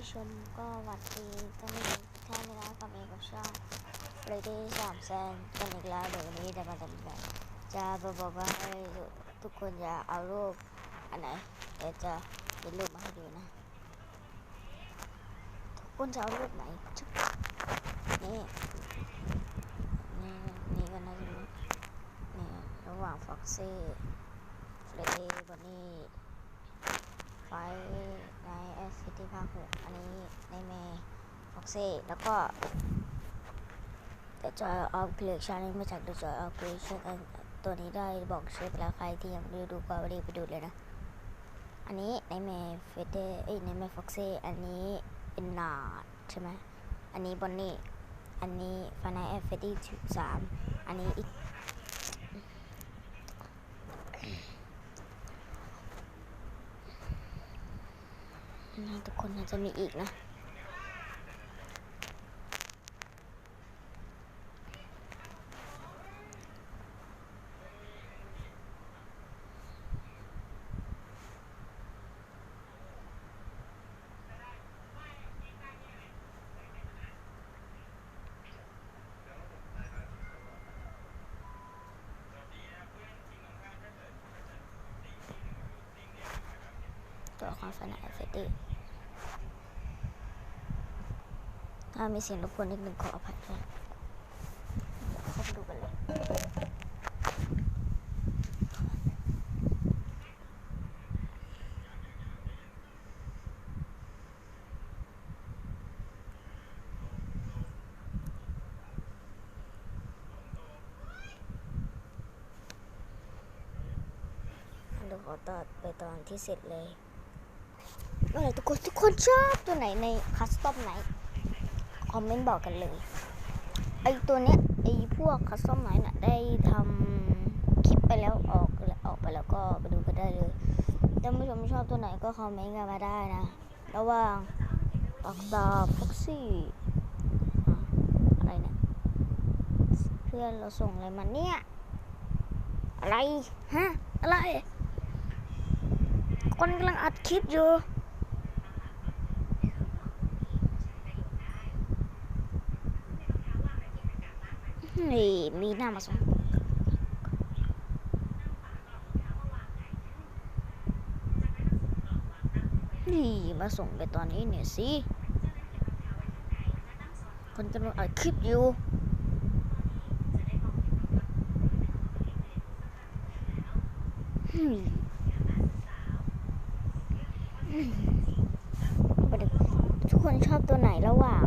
ผู้ชมก็หวัดดีท่านผู้ชมท่านนะครับกับเอกับช่องเรดี้สามแซนกันอีกแล้วเดี๋ยววันนี้จะมาทำแบบจะบอกว่าให้ทุกคนอย่าเอารูปอันไหนเดี๋ยวจะเป็นรูปมาให้ดูนะ ทุกคนจะเอารูปไหนชึบนี่นี่นี่กันนะนี่นี่ระหว่างฟ็อกซี่เฟรดดี้บอนนี่ไฟ ในแอสซิตี้ภาคหกอันนี้ในเมย์ฟ็อกซี่แล้วก็เดจอยออฟคลิกชันมาจากเดจอยออฟคลิกชันตัวนี้ได้บอกชื่อไปแล้วใครที่ยังไม่ได้ดูก็ไปไปดูเลยนะ อันนี้ในเมย์เฟเดเอ้ยในเมย์ฟ็อกซี่อันนี้เป็นนาดใช่ไหมอันนี้บอนนี่ อันนี้ฟานแอฟเฟดี้สามอันนี้อีก นะทุกคนน่าจจะมีอีกนะตัวละครฟันแอฟเฟตี้ ถ้ามีเสียงรบกวนนิดนึงขออภัยด้วยเข้าไปดูกันเลยเดี๋ยวขอตัดไปตอนที่เสร็จเลยอะไรทุกคนทุกคนชอบตัวไหนในคัสตอมไหน คอมเมนต์บอกกันเลย ไอตัวเนี้ยไอพวกคัสตอมไหนน่ะได้ทำคลิปไปแล้วออกออกไปแล้วก็ไปดูกันได้เลยถ้าผู้ชมชอบตัวไหนก็คอมเมนต์กันมาได้นะ ระหว่างออกดาพ็อกซี่อะไรเนี่ย เพื่อนเราส่งอะไรมาเนี่ย อะไร ฮะ อะไร คนกำลังอัดคลิปอยู่ นี่มีหน้ามาส่งนี่มาส่งไปตอนนี้เนี่ยสิ คนกำลังอัดคลิปอยู่ทุกคนชอบตัวไหนระหว่าง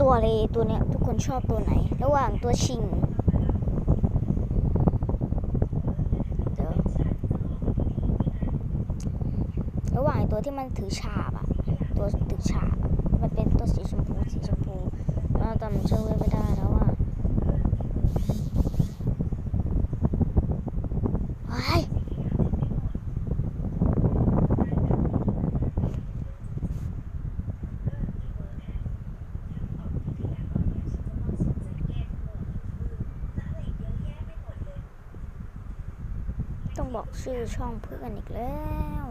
ตัวเลยตัวเนี้ยทุกคนชอบตัวไหน ระหว่างตัวชิงเดี๋ยวระหว่างตัวที่มันถือฉาบอะตัวถือฉาบมันเป็นตัวสีชมพูสีชมพูแล้วจำชื่อไม่ได้แล้วว่าเฮ้ย ต้อง บอกชื่อช่องเพื่อนอีกแล้ว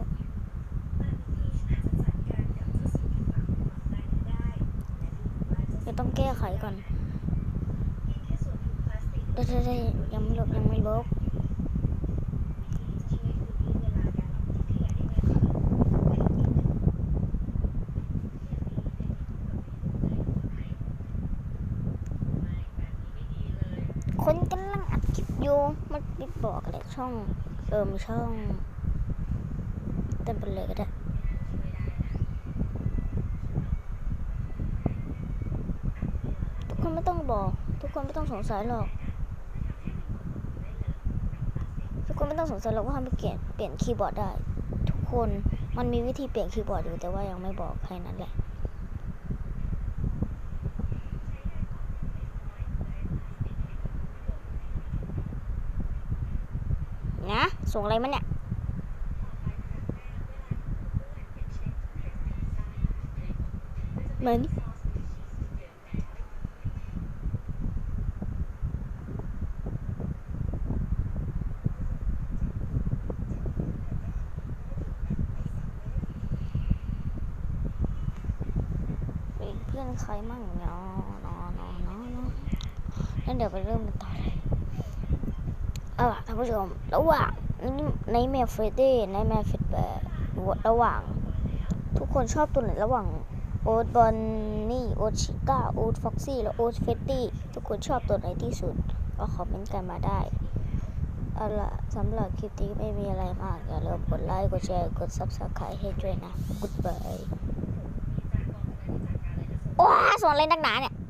เดี๋ยวต้องแก้ไขก่อนเดี๋ยวได้ยังไม่ลบยังไม่ลบคนกำลังอัดคลิปอยู่มันไม่บอกอะไรช่อง เอิมช่องเต็มไปเลยก็ได้ทุกคนไม่ต้องบอก ทุกคนไม่ต้องสงสัยหรอก ทุกคนไม่ต้องสงสัยหรอกว่าทำไปเปลี่ยนเปลี่ยนคีย์บอร์ดได้ ทุกคนมันมีวิธีเปลี่ยนคีย์บอร์ดอยู่แต่ว่ายังไม่บอกแค่นั้นแหละ นะ ส่งอะไรมาเนี่ยเหมือนล่นใครมั่งเนาะเนาะเนาะเนาะเนาะงั้นเดี๋ยวไปเริ่มกันต่อเลยเอาล่ะท่านผู้ชมระหว่าง ในแมวเฟรดดี้ในแมวเฟดแบร์ระหว่าง ทุกคนชอบตัวไหนระหว่างโอ๊ตบอนนี่โอ๊ตชิก้าโอ๊ตฟ็อกซี่และโอ๊ตเฟดดี้ทุกคนชอบตัวไหนที่สุดก็คอมเมนต์กันมาได้เอาล่ะสำหรับคลิปนี้ไม่มีอะไรมาก อย่าลืมกดไลค์ กดแชร์ กด subscribe ให้ด้วยนะ Goodbye โอ้ยสวนอะไรนักหนาเนี่ย